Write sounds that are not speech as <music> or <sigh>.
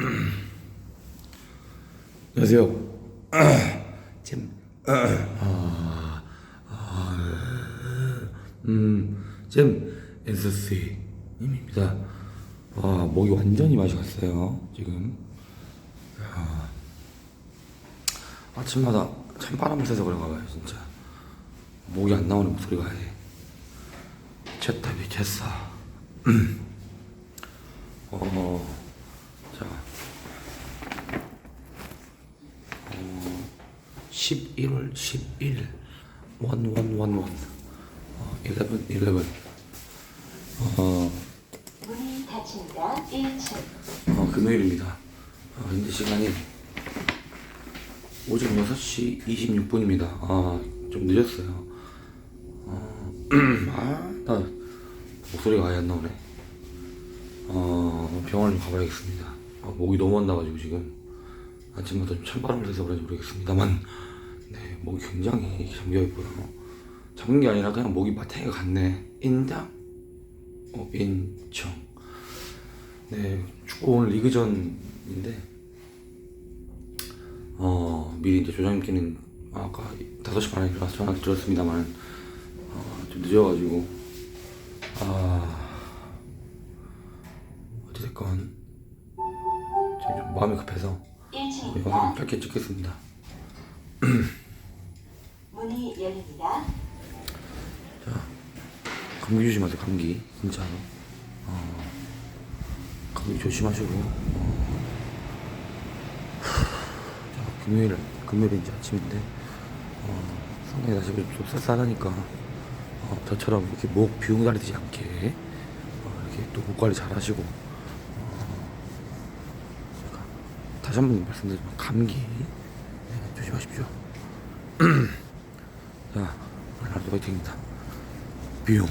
<clears throat> 안녕하세요. <clears throat> 잼, <clears throat> 아, 아, 음, 잼 SC 님입니다. 와, 목이 완전히 맛이 갔어요. 지금. 야, 아침마다 찬바람을 쐬서 그런가 봐요, 진짜. 목이 안 나오는 목소리가 해. 쳤다 미쳤어. 어, 자. 11월 11일. 원원원원. 어, 11 11 어, 문이 닫힙니다. 1층. 어 금요일입니다. 어, 현재 시간이 오전 6시 26분입니다. 아 좀 늦었어요. 어, <clears throat> 아 나 목소리가 아예 안 나오네. 어 병원을 좀 가봐야겠습니다. 아, 목이 너무 안 나가지고 지금. 아침부터 좀 찬바람을 쐬서 그런지 모르겠습니다만 네 목이 굉장히 잠겨있고요 잠긴 게 아니라 그냥 목이 마탱이가 갔네 인당 어 인청 네 축구 오늘 리그전인데 어 미리 이제 조장님께는 아까 5시 반에 일어나서 전화 드렸습니다만 어, 좀 늦어가지고 아 어찌됐건 지금 좀 마음이 급해서 영상 1층입니다. 짧게 찍겠습니다. 열립니다. 감기 조심하세요. 감기 진짜로. 어, 감기 조심하시고. 어. 자, 금요일 금요일 이제 아침인데 어, 상당히 날씨가 좀 쌀쌀하니까 어, 저처럼 이렇게 목 비웅 다리지 않게 어, 이렇게 또 목 관리 잘 하시고 어, 다시 한 번 말씀드리지만 감기 네, 조심하십시오. <clears throat> 자 하루도 화이팅입니다. 비용